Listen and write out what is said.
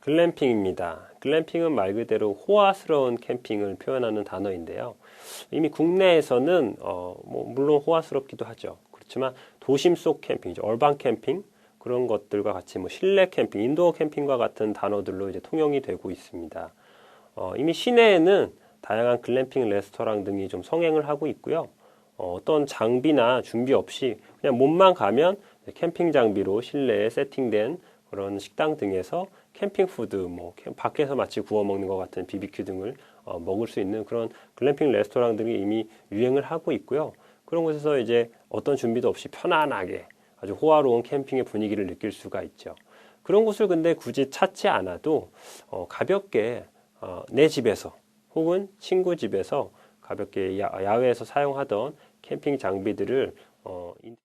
글램핑입니다. 글램핑은 말 그대로 호화스러운 캠핑을 표현하는 단어인데요. 이미 국내에서는 어, 뭐 물론 호화스럽기도 하죠. 그렇지만 도심 속 캠핑, 얼반 캠핑 그런 것들과 같이 뭐 실내 캠핑, 인도어 캠핑과 같은 단어들로 이제 통용이 되고 있습니다. 어, 이미 시내에는 다양한 글램핑 레스토랑 등이 좀 성행을 하고 있고요. 어, 어떤 장비나 준비 없이 그냥 몸만 가면 캠핑 장비로 실내에 세팅된 그런 식당 등에서 캠핑 푸드, 뭐 캠- 밖에서 마치 구워 먹는 것 같은 BBQ 등을 어, 먹을 수 있는 그런 글램핑 레스토랑들이 이미 유행을 하고 있고요. 그런 곳에서 이제 어떤 준비도 없이 편안하게 아주 호화로운 캠핑의 분위기를 느낄 수가 있죠. 그런 곳을 근데 굳이 찾지 않아도 어, 가볍게 어, 내 집에서 혹은 친구 집에서 가볍게 야, 야외에서 사용하던 캠핑 장비들을 어, 인-